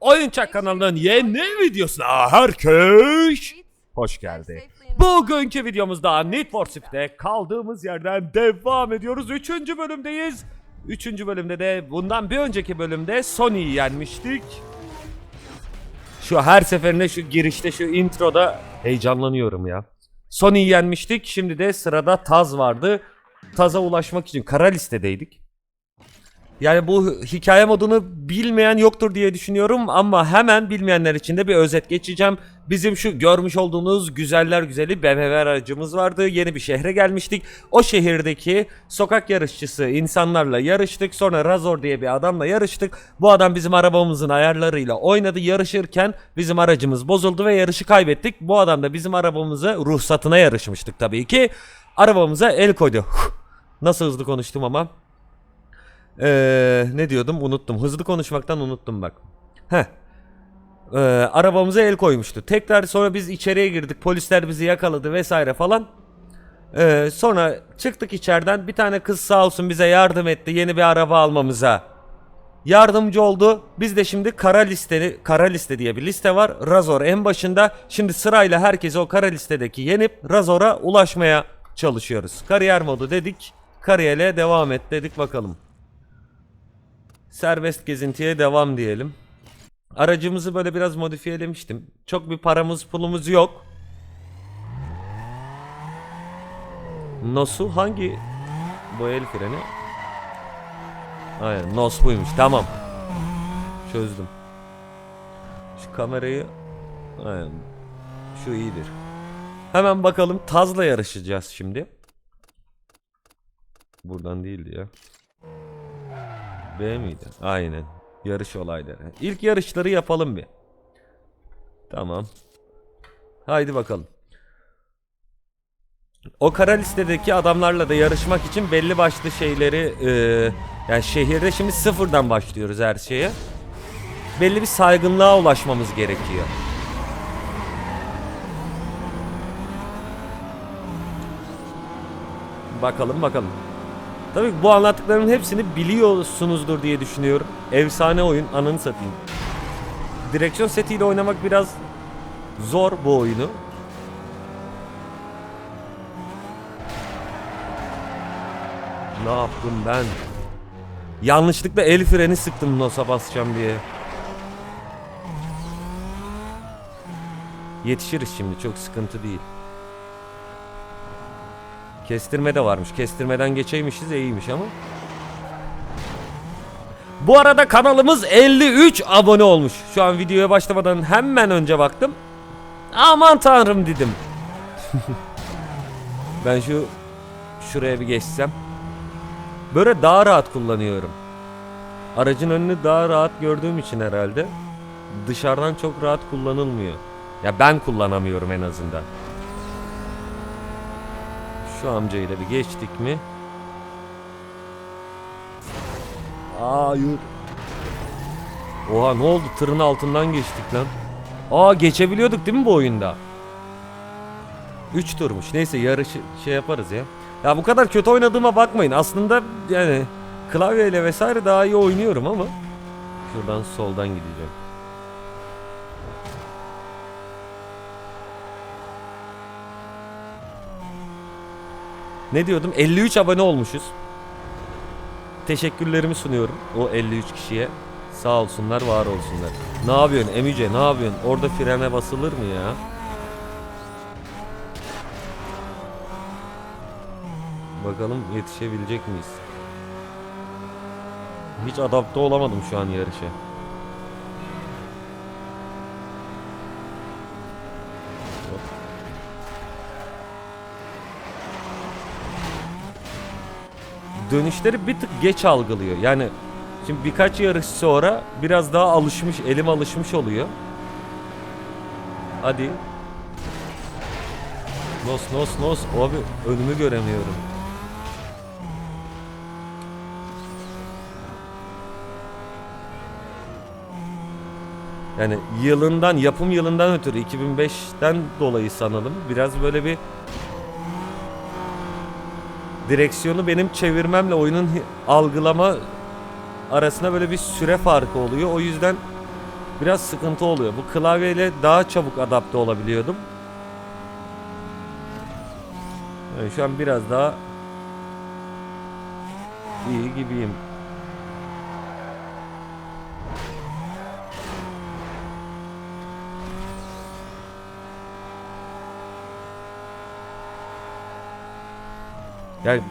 Oyuncak kanalının yeni videosuna herkes hoş geldi. Bugünkü videomuzda Need for Speed'de kaldığımız yerden devam ediyoruz. Üçüncü bölümdeyiz. Üçüncü bölümde de bundan bir önceki bölümde Sony'yi yenmiştik. Şu her seferinde şu girişte şu introda heyecanlanıyorum ya. Sony'yi yenmiştik. Şimdi de sırada Taz vardı. Taz'a ulaşmak için kara listedeydik. Yani bu hikaye modunu bilmeyen yoktur diye düşünüyorum ama hemen bilmeyenler için de bir özet geçeceğim. Bizim şu görmüş olduğunuz güzeller güzeli BMW aracımız vardı. Yeni bir şehre gelmiştik. O şehirdeki sokak yarışçısı insanlarla yarıştık. Sonra Razor diye bir adamla yarıştık. Bu adam bizim arabamızın ayarlarıyla oynadı. Yarışırken bizim aracımız bozuldu ve yarışı kaybettik. Bu adam da bizim arabamızı ruhsatına yarışmıştık tabii ki. Arabamıza el koydu. Nasıl hızlı konuştum ama. Ee, ne diyordum unuttum. Hızlı konuşmaktan unuttum bak. Heh. Ee, arabamıza el koymuştu. Tekrar sonra biz içeriye girdik. Polisler bizi yakaladı vesaire falan. Ee, sonra çıktık içeriden. Bir tane kız sağ olsun bize yardım etti. Yeni bir araba almamıza. Yardımcı oldu. Biz de şimdi kara listeli kara liste diye bir liste var. Razor en başında. Şimdi sırayla herkesi o kara listedeki yenip Razor'a ulaşmaya çalışıyoruz. Kariyer modu dedik. Kariyere devam et dedik bakalım. Serbest gezintiye devam diyelim. Aracımızı böyle biraz modifiyelemiştim. Çok bir paramız pulumuz yok. Nos'u hangi bu el freni? Aynen Nos buymuş tamam. Çözdüm. Şu kamerayı aynen şu iyidir. Hemen bakalım Taz'la yarışacağız şimdi. Buradan değildi ya. Miydi? Aynen. Yarış olayları. İlk yarışları yapalım bir. Tamam. Haydi bakalım. O kara listedeki adamlarla da yarışmak için belli başlı şeyleri e, yani şehirde şimdi sıfırdan başlıyoruz her şeye. Belli bir saygınlığa ulaşmamız gerekiyor. Bakalım bakalım. Tabii bu anlattıklarımın hepsini biliyorsunuzdur diye düşünüyorum. Efsane oyun ananı satayım. Direksiyon setiyle oynamak biraz zor bu oyunu. Ne yaptım ben? Yanlışlıkla el freni sıktım nosa basacağım diye. Yetişiriz şimdi çok sıkıntı değil. Kestirme de varmış. Kestirmeden geçeymişiz iyiymiş ama. Bu arada kanalımız 53 abone olmuş. Şu an videoya başlamadan hemen önce baktım. Aman tanrım dedim. ben şu şuraya bir geçsem. Böyle daha rahat kullanıyorum. Aracın önünü daha rahat gördüğüm için herhalde. Dışarıdan çok rahat kullanılmıyor. Ya ben kullanamıyorum en azından. Şu amcayla bir geçtik mi? Aa yürü. Oha ne oldu? Tırın altından geçtik lan. Aa geçebiliyorduk değil mi bu oyunda? 3 turmuş. Neyse yarışı şey yaparız ya. Ya bu kadar kötü oynadığıma bakmayın. Aslında yani klavyeyle vesaire daha iyi oynuyorum ama şuradan soldan gideceğim. Ne diyordum? 53 abone olmuşuz. Teşekkürlerimi sunuyorum o 53 kişiye. Sağ olsunlar, var olsunlar. Ne yapıyorsun Emice? Ne yapıyorsun? Orada frene basılır mı ya? Bakalım yetişebilecek miyiz? Hiç adapte olamadım şu an yarışa. Dönüşleri bir tık geç algılıyor. Yani şimdi birkaç yarış sonra biraz daha alışmış, elim alışmış oluyor. Hadi. Nos nos nos. Abi önümü göremiyorum. Yani yılından, yapım yılından ötürü 2005'ten dolayı sanalım. Biraz böyle bir direksiyonu benim çevirmemle oyunun algılama arasında böyle bir süre farkı oluyor. O yüzden biraz sıkıntı oluyor. Bu klavyeyle daha çabuk adapte olabiliyordum. Yani şu an biraz daha iyi gibiyim. Yani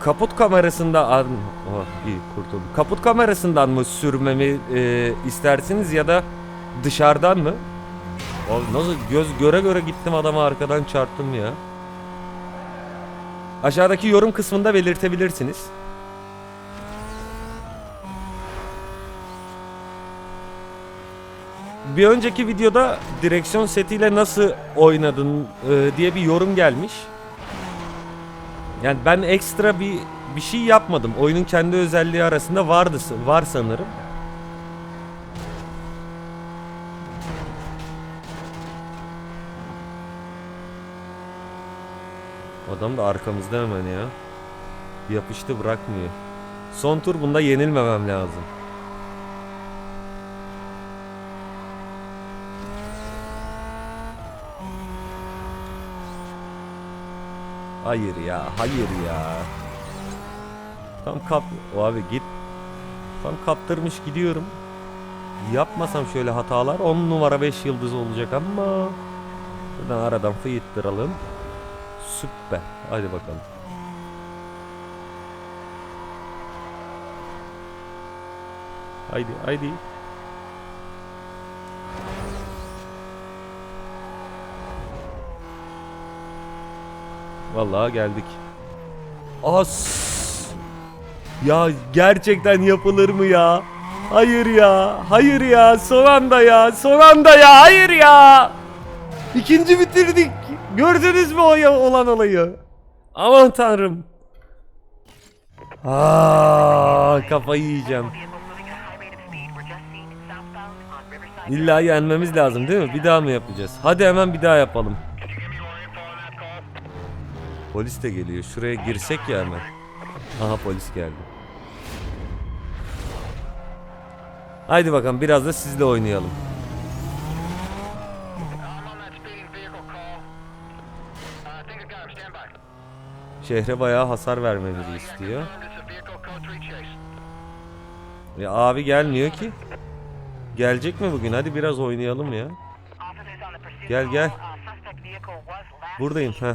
kaput kamerasında oh, iyi kurtuldum. Kaput kamerasından mı sürmemi e, istersiniz ya da dışarıdan mı? Abi nasıl göz göre göre gittim adama arkadan çarptım ya. Aşağıdaki yorum kısmında belirtebilirsiniz. Bir önceki videoda direksiyon setiyle nasıl oynadın e, diye bir yorum gelmiş. Yani ben ekstra bir bir şey yapmadım. Oyunun kendi özelliği arasında vardı var sanırım. Adam da arkamızda hemen ya. Yapıştı bırakmıyor. Son tur bunda yenilmemem lazım. Hayır ya, hayır ya. Tam kap... O abi git. Tam kaptırmış gidiyorum. Yapmasam şöyle hatalar 10 numara 5 yıldız olacak ama... Buradan aradan fıyıttıralım. Süper. Hadi bakalım. Haydi haydi. Vallahi geldik. As. Ya gerçekten yapılır mı ya? Hayır ya. Hayır ya. Son anda ya. Son anda ya. Hayır ya. İkinci bitirdik. Gördünüz mü o ya- olan olayı? Aman tanrım. Aa, kafayı yiyeceğim. İlla yenmemiz lazım değil mi? Bir daha mı yapacağız? Hadi hemen bir daha yapalım. Polis de geliyor. Şuraya girsek ya hemen. Aha polis geldi. Haydi bakalım biraz da sizle oynayalım. Şehre bayağı hasar vermemizi istiyor. Ya abi gelmiyor ki. Gelecek mi bugün? Hadi biraz oynayalım ya. Gel gel. Buradayım. Heh.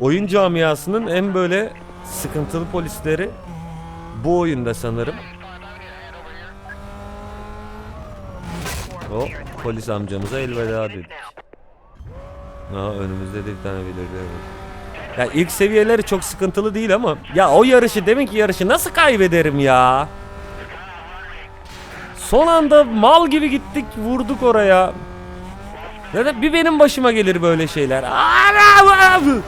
Oyun camiasının en böyle sıkıntılı polisleri bu oyunda sanırım. O polis amcamıza elveda dedik. Aha önümüzde de bir tane belirli. var. Ya ilk seviyeleri çok sıkıntılı değil ama ya o yarışı demin ki yarışı nasıl kaybederim ya? Son anda mal gibi gittik vurduk oraya. Ya da bir benim başıma gelir böyle şeyler. Anam!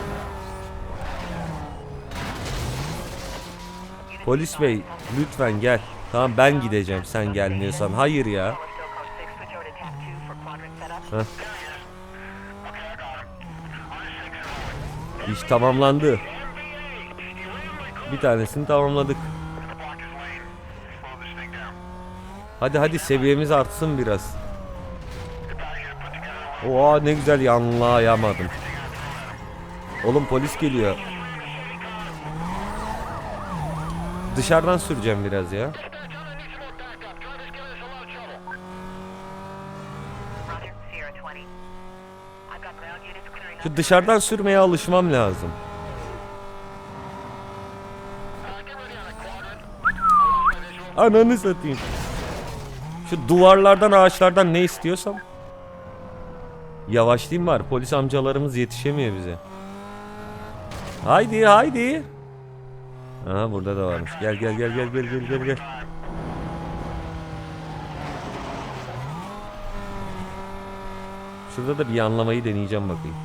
Polis bey lütfen gel. Tamam ben gideceğim sen gelmiyorsan. Hayır ya. Heh. İş tamamlandı. Bir tanesini tamamladık. Hadi hadi seviyemiz artsın biraz. Oha ne güzel yanlayamadım. Oğlum polis geliyor. Dışarıdan süreceğim biraz ya. Şu dışarıdan sürmeye alışmam lazım. Ananı satayım. Şu duvarlardan ağaçlardan ne istiyorsam. Yavaşlayayım var. Polis amcalarımız yetişemiyor bize. Haydi haydi. Aha burada da varmış. Gel gel gel gel gel gel gel gel. Şurada da bir yanlamayı deneyeceğim bakayım.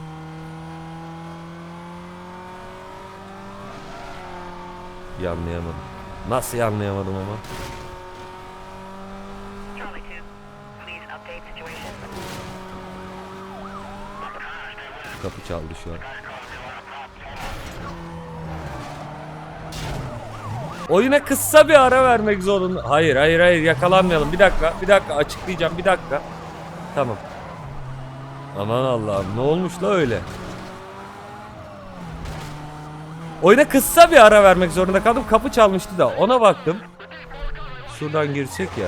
Yanlayamadım. Nasıl yanlayamadım ama? Charlie 2, please update situation. Kapı çaldı şu an. Oyuna kısa bir ara vermek zorunda. Hayır hayır hayır yakalanmayalım. Bir dakika bir dakika açıklayacağım bir dakika. Tamam. Aman Allah'ım ne olmuş la öyle? Oyuna kısa bir ara vermek zorunda kaldım. Kapı çalmıştı da ona baktım. Şuradan girsek ya.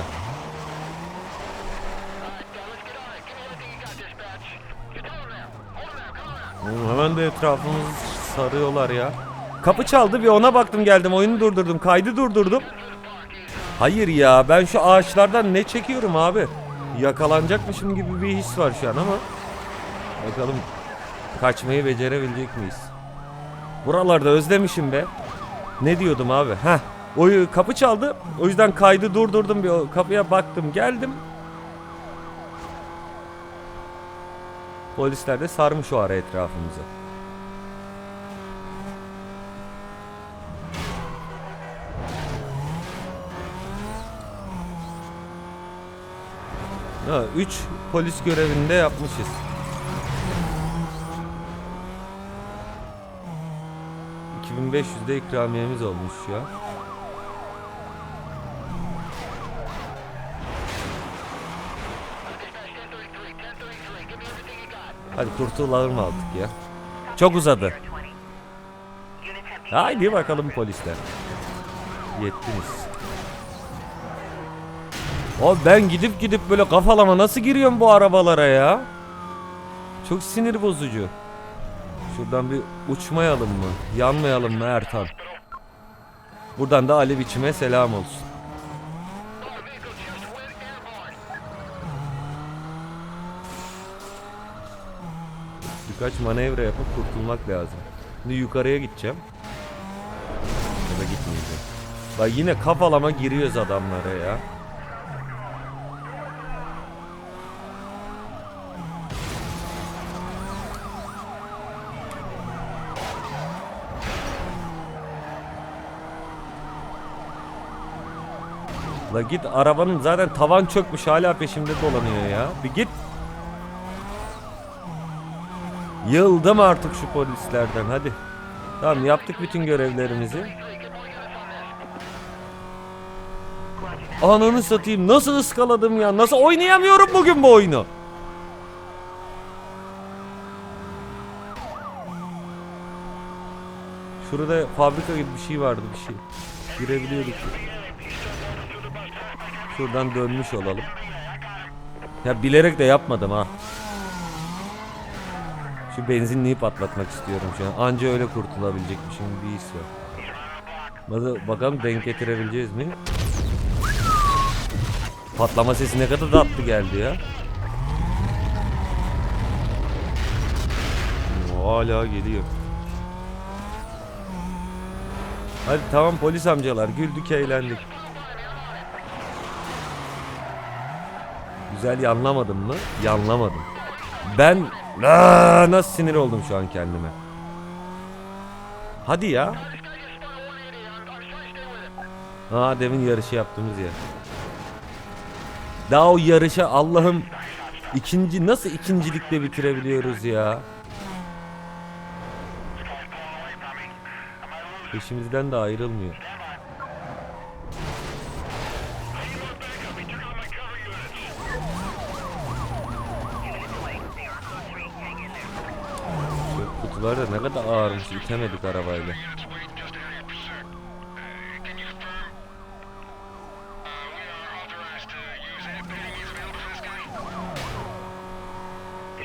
Hemen de etrafımızı sarıyorlar ya. Kapı çaldı bir ona baktım geldim oyunu durdurdum kaydı durdurdum. Hayır ya ben şu ağaçlardan ne çekiyorum abi? Yakalanacakmışım gibi bir his var şu an ama. Bakalım kaçmayı becerebilecek miyiz? Buralarda özlemişim be. Ne diyordum abi? Heh. O kapı çaldı. O yüzden kaydı durdurdum bir kapıya baktım geldim. Polisler de sarmış o ara etrafımızı. Ha, 3 polis görevinde yapmışız. ...2500'de ikramiyemiz olmuş ya. Hadi kurtulalım artık ya. Çok uzadı. 20. Units have Haydi bakalım polisler. Yettiniz. Abi ben gidip gidip böyle kafalama nasıl giriyorum bu arabalara ya? Çok sinir bozucu. Şuradan bir uçmayalım mı? Yanmayalım mı Ertan? Buradan da Ali biçime selam olsun. Birkaç manevra yapıp kurtulmak lazım. Şimdi yukarıya gideceğim. Ya da gitmeyeceğim. Bak yine kafalama giriyoruz adamlara ya. La git arabanın zaten tavan çökmüş hala peşimde dolanıyor ya. Bir git. Yıldım artık şu polislerden hadi. Tamam yaptık bütün görevlerimizi. Ananı satayım nasıl ıskaladım ya nasıl oynayamıyorum bugün bu oyunu. Şurada fabrika gibi bir şey vardı bir şey. Girebiliyorduk. Şuradan dönmüş olalım. Ya bilerek de yapmadım ha. Şu benzinliği patlatmak istiyorum şu an. Anca öyle kurtulabilecekmişim bir his var. Bakalım denk getirebileceğiz mi? Patlama sesi ne kadar tatlı geldi ya. Hala geliyor. Hadi tamam polis amcalar güldük eğlendik. Güzel yanlamadım mı? Yanlamadım. Ben Aa, nasıl sinir oldum şu an kendime. Hadi ya. Ha demin yarışı yaptığımız yer. Daha o yarışa Allah'ım ikinci nasıl ikincilikle bitirebiliyoruz ya? Peşimizden de ayrılmıyor. Kutular da ne kadar ağırmış itemedik arabayla.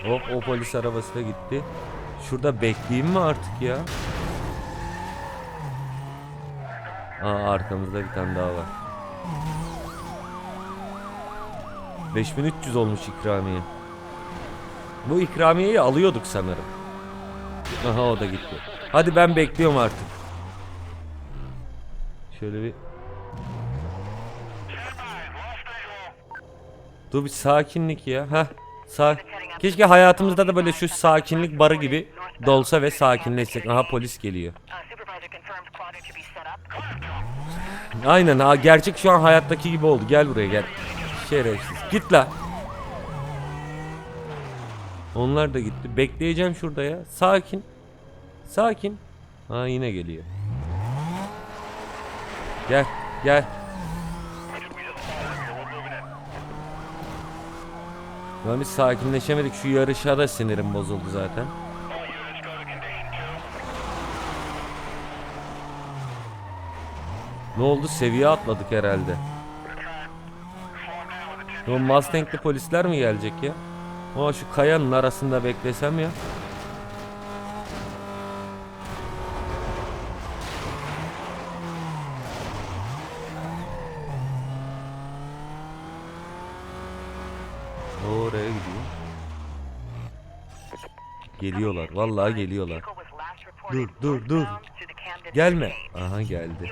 Hop o polis arabası da gitti. Şurada bekleyeyim mi artık ya? Aa arkamızda bir tane daha var. 5300 olmuş ikramiye. Bu ikramiyeyi alıyorduk sanırım. Aha o da gitti. Hadi ben bekliyorum artık. Şöyle bir Dur bir sakinlik ya. Heh. Sa Keşke hayatımızda da böyle şu sakinlik barı gibi dolsa ve sakinleşsek. Aha polis geliyor. Aynen ha gerçek şu an hayattaki gibi oldu. Gel buraya gel. Şerefsiz. Git la. Onlar da gitti. Bekleyeceğim şurada ya. Sakin. Sakin. Ha yine geliyor. Gel gel. Ben bir sakinleşemedik. Şu yarışa da sinirim bozuldu zaten. Ne oldu? Seviye atladık herhalde. O Mustang'li polisler mi gelecek ya? Ama şu kayanın arasında beklesem ya. O oraya gidiyor. Geliyorlar. Vallahi geliyorlar. Dur dur dur. Gelme. Aha geldi.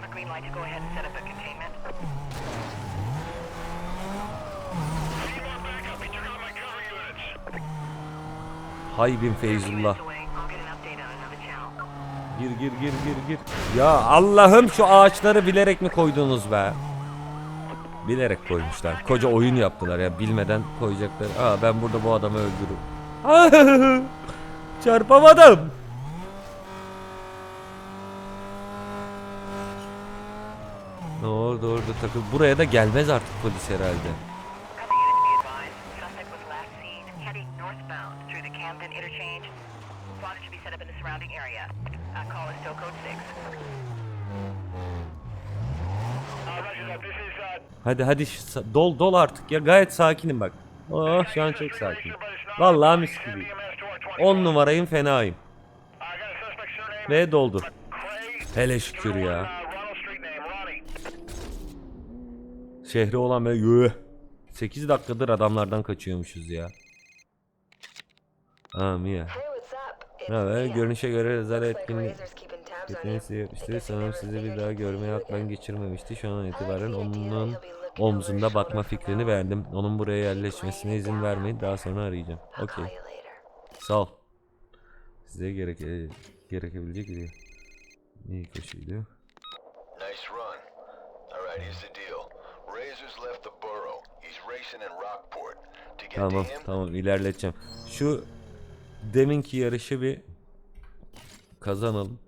Hay bin Feyzullah. Gir gir gir gir gir. Ya Allah'ım şu ağaçları bilerek mi koydunuz be? Bilerek koymuşlar. Koca oyun yaptılar ya bilmeden koyacaklar. Aa ben burada bu adamı öldürürüm. Çarpamadım. Ne oldu orada takıl. Buraya da gelmez artık polis herhalde. Hadi hadi dol dol artık ya gayet sakinim bak. Oh şu an çok sakin. Vallahi mis gibi. 10 numarayım fenayım. Ve doldu. Hele şükür ya. Şehri olan böyle yuh. 8 dakikadır adamlardan kaçıyormuşuz ya. Aa Mia. Mia. Görünüşe göre like etkinlik Yapmıştı. Looks Sanırım sizi bir daha görmeye with geçirmemişti. Şu an itibaren onun omzunda bakma for fikrini beğendim. Onun buraya yerleşmesine izin vermeyin. Daha sonra arayacağım. Okey. Sağ ol. Size gerek gerekebilecek bir iyi koşuydu. Nice run. All right, here's the deal. Razor's left the borough. He's racing in Rockport. To get Tamam tamam ilerleteceğim. Şu deminki yarışı bir kazanalım.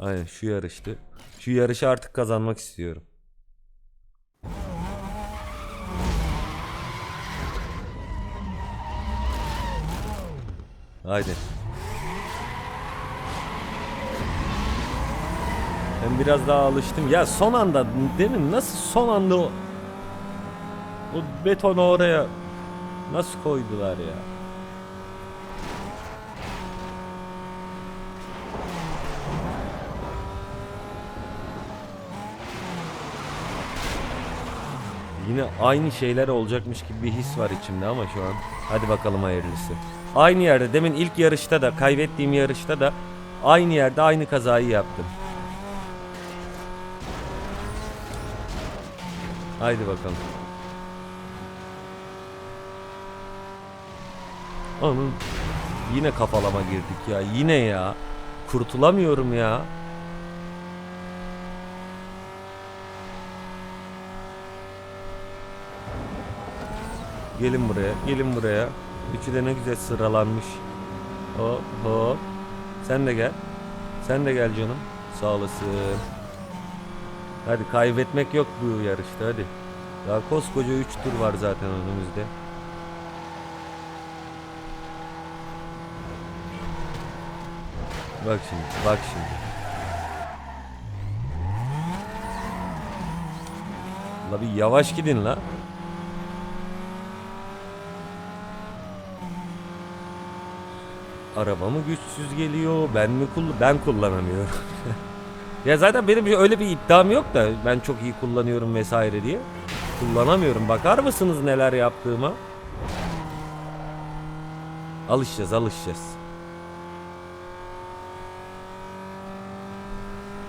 Aynen şu yarıştı. Şu yarışı artık kazanmak istiyorum. Haydi. Ben biraz daha alıştım. Ya son anda demin nasıl son anda o o betonu oraya nasıl koydular ya? Yine aynı şeyler olacakmış gibi bir his var içimde ama şu an. Hadi bakalım hayırlısı. Aynı yerde demin ilk yarışta da kaybettiğim yarışta da aynı yerde aynı kazayı yaptım. Haydi bakalım. Onun yine kafalama girdik ya. Yine ya. Kurtulamıyorum ya. Gelin buraya. Gelin buraya. Üçü de ne güzel sıralanmış. Hop hop. Sen de gel. Sen de gel canım. Sağ olasın. Hadi kaybetmek yok bu yarışta hadi. Daha koskoca 3 tur var zaten önümüzde. Bak şimdi, bak şimdi. La bir yavaş gidin la. Araba mı güçsüz geliyor? Ben mi kull ben kullanamıyorum. ya zaten benim öyle bir iddiam yok da ben çok iyi kullanıyorum vesaire diye. Kullanamıyorum. Bakar mısınız neler yaptığıma? Alışacağız, alışacağız.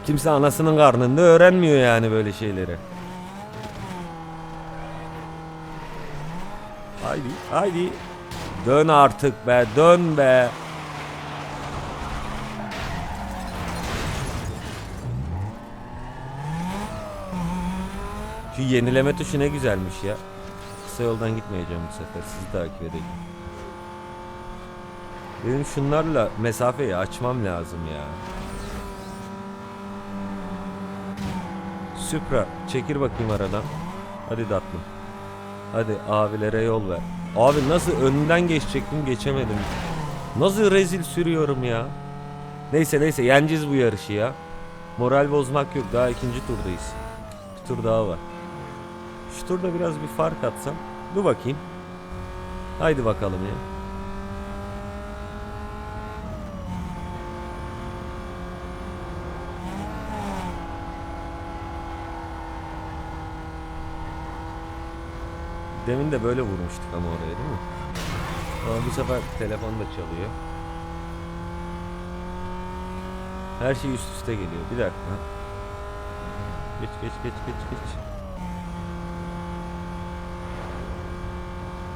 Kimse anasının karnında öğrenmiyor yani böyle şeyleri. Haydi, haydi. Dön artık be, dön be. Şu yenileme tuşu ne güzelmiş ya. Kısa yoldan gitmeyeceğim bu sefer. Sizi takip edeceğim. Benim şunlarla mesafeyi açmam lazım ya. Supra çekir bakayım aradan. Hadi tatlım. Hadi abilere yol ver. Abi nasıl önünden geçecektim geçemedim. Nasıl rezil sürüyorum ya. Neyse neyse yeneceğiz bu yarışı ya. Moral bozmak yok daha ikinci turdayız. Bir tur daha var. Şu turda biraz bir fark atsam. Dur bakayım. Haydi bakalım ya. Demin de böyle vurmuştuk ama oraya değil mi? Ama bu sefer telefon da çalıyor. Her şey üst üste geliyor. Bir dakika. Geç geç geç geç geç.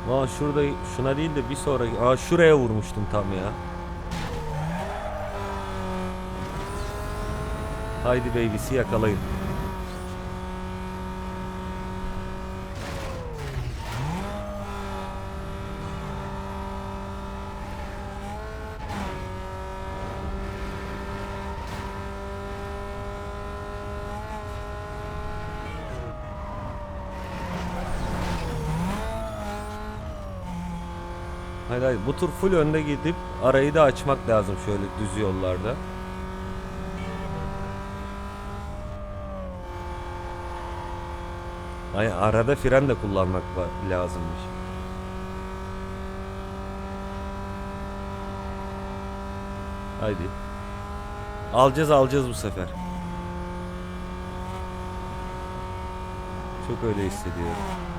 Aa şurada şuna değil de bir sonraki. Aa şuraya vurmuştum tam ya. Haydi babysi yakalayın. Hayır hayır bu tur full önde gidip arayı da açmak lazım şöyle düz yollarda. Ay arada fren de kullanmak lazımmış. Haydi. Alacağız alacağız bu sefer. Çok öyle hissediyorum.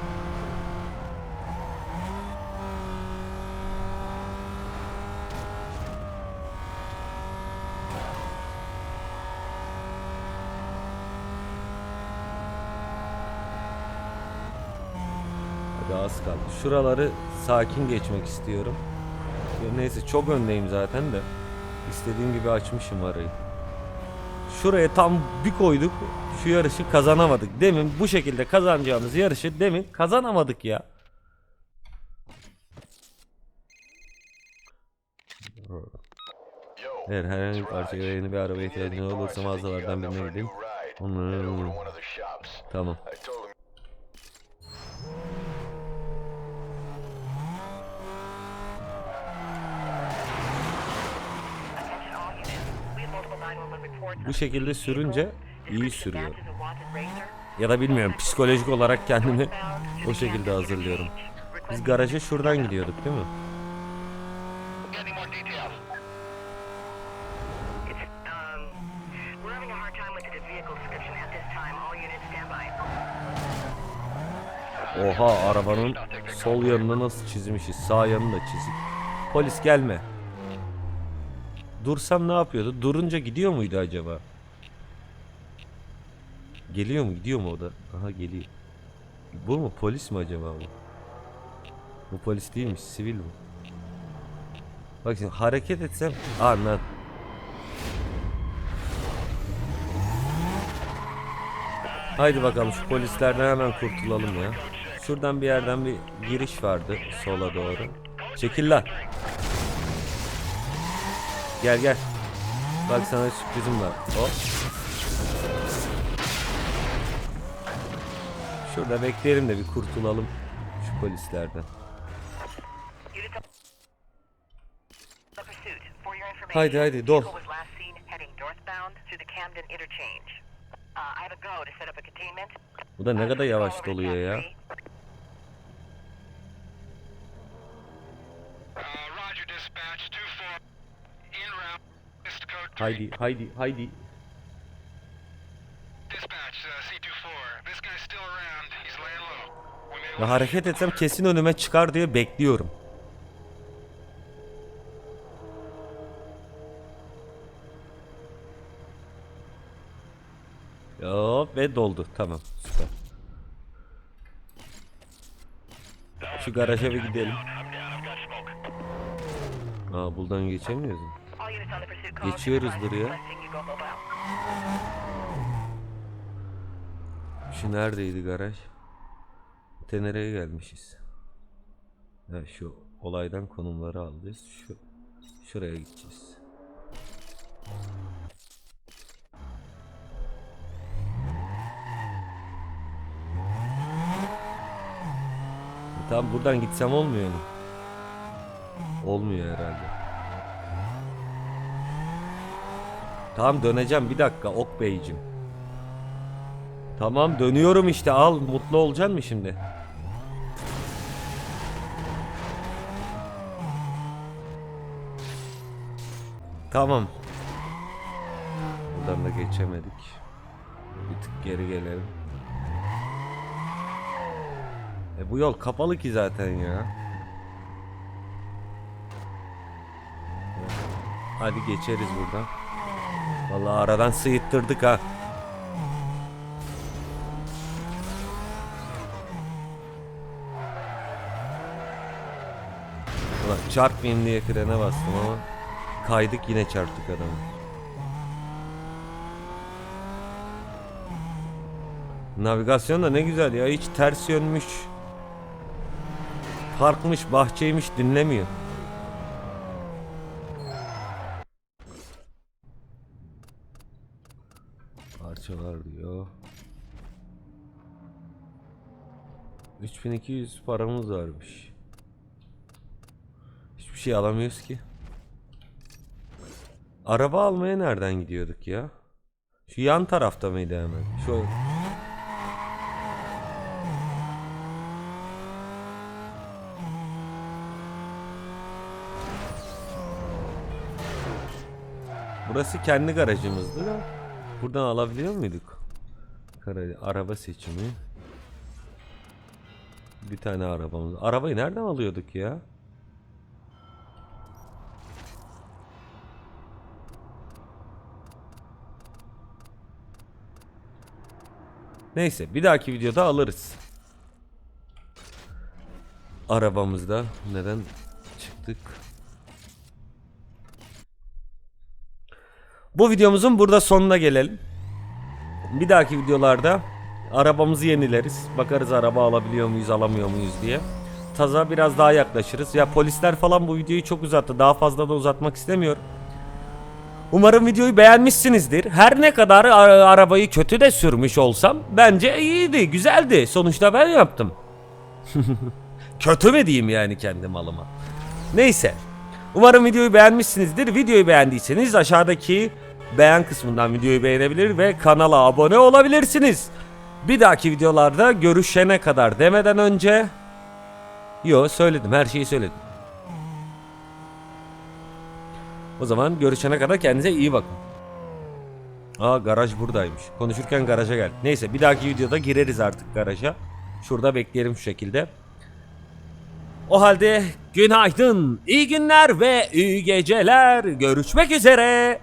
Hadi az kaldı. Şuraları sakin geçmek istiyorum. Neyse çok öndeyim zaten de. İstediğim gibi açmışım arayı. Şuraya tam bir koyduk. Şu yarışı kazanamadık. Demin bu şekilde kazanacağımız yarışı demin kazanamadık ya. Eğer herhangi bir it's parça Raj. yeni bir araba We need ihtiyacın any olursa mağazalardan birine for a Bu şekilde sürünce iyi sürüyor. Ya da bilmiyorum psikolojik olarak kendimi o şekilde hazırlıyorum. Biz garaja şuradan gidiyorduk değil mi? Oha arabanın sol yanını nasıl çizmişiz? Sağ yanını da çizik. Polis gelme. Dursam ne yapıyordu? Durunca gidiyor muydu acaba? Geliyor mu? Gidiyor mu o da? Aha geliyor. Bu mu? Polis mi acaba bu? Bu polis değilmiş. Sivil bu. Bak şimdi hareket etsem... Anladım. Haydi bakalım şu polislerden hemen kurtulalım ya. Şuradan bir yerden bir giriş vardı sola doğru. Çekil lan. Gel gel. Bak sana sürprizim var. Hop. Şurada bekleyelim de bir kurtulalım şu polislerden. Haydi haydi dol. Uh. Bu da ne kadar yavaş doluyor ya. Uh, Roger, dispatch 2-4. Haydi haydi haydi. Dispatch, C24. This guy's still around. He's laying low. We may Ya hareket etsem kesin önüme çıkar diye bekliyorum. Hop ve doldu. Tamam süper. Şu garaja bir gidelim. Aa buradan geçemiyoruz Geçiyoruzdur ya. Şu neredeydi garaj? Tenere'ye gelmişiz. Ha, şu olaydan konumları aldık. Şu, şuraya gideceğiz. Tam buradan gitsem olmuyor mu? Olmuyor herhalde. Tamam döneceğim bir dakika Ok Beyciğim. Tamam dönüyorum işte al mutlu olacaksın mı şimdi? Tamam. Buradan da geçemedik. Bir tık geri gelelim. E bu yol kapalı ki zaten ya. Hadi geçeriz buradan. Vallahi aradan sıyıttırdık ha. Ulan çarpmayayım diye frene bastım ama kaydık yine çarptık adamı. Navigasyon da ne güzel ya hiç ters yönmüş. Parkmış bahçeymiş dinlemiyor. 3200 paramız varmış. Hiçbir şey alamıyoruz ki. Araba almaya nereden gidiyorduk ya? Şu yan tarafta mıydı hemen? Şu Burası kendi garajımızdı da buradan alabiliyor muyduk? Araba seçimi. Bir tane arabamız. Arabayı nereden alıyorduk ya? Neyse bir dahaki videoda alırız. Arabamızda neden çıktık? Bu videomuzun burada sonuna gelelim. Bir dahaki videolarda arabamızı yenileriz. Bakarız araba alabiliyor muyuz, alamıyor muyuz diye. Taza biraz daha yaklaşırız. Ya polisler falan bu videoyu çok uzattı. Daha fazla da uzatmak istemiyorum. Umarım videoyu beğenmişsinizdir. Her ne kadar arabayı kötü de sürmüş olsam bence iyiydi, güzeldi. Sonuçta ben yaptım. kötü mü diyeyim yani kendi malıma. Neyse. Umarım videoyu beğenmişsinizdir. Videoyu beğendiyseniz aşağıdaki beğen kısmından videoyu beğenebilir ve kanala abone olabilirsiniz. Bir dahaki videolarda görüşene kadar demeden önce Yo söyledim her şeyi söyledim. O zaman görüşene kadar kendinize iyi bakın. Aa garaj buradaymış. Konuşurken garaja gel. Neyse bir dahaki videoda gireriz artık garaja. Şurada bekleyelim şu şekilde. O halde günaydın, iyi günler ve iyi geceler. Görüşmek üzere.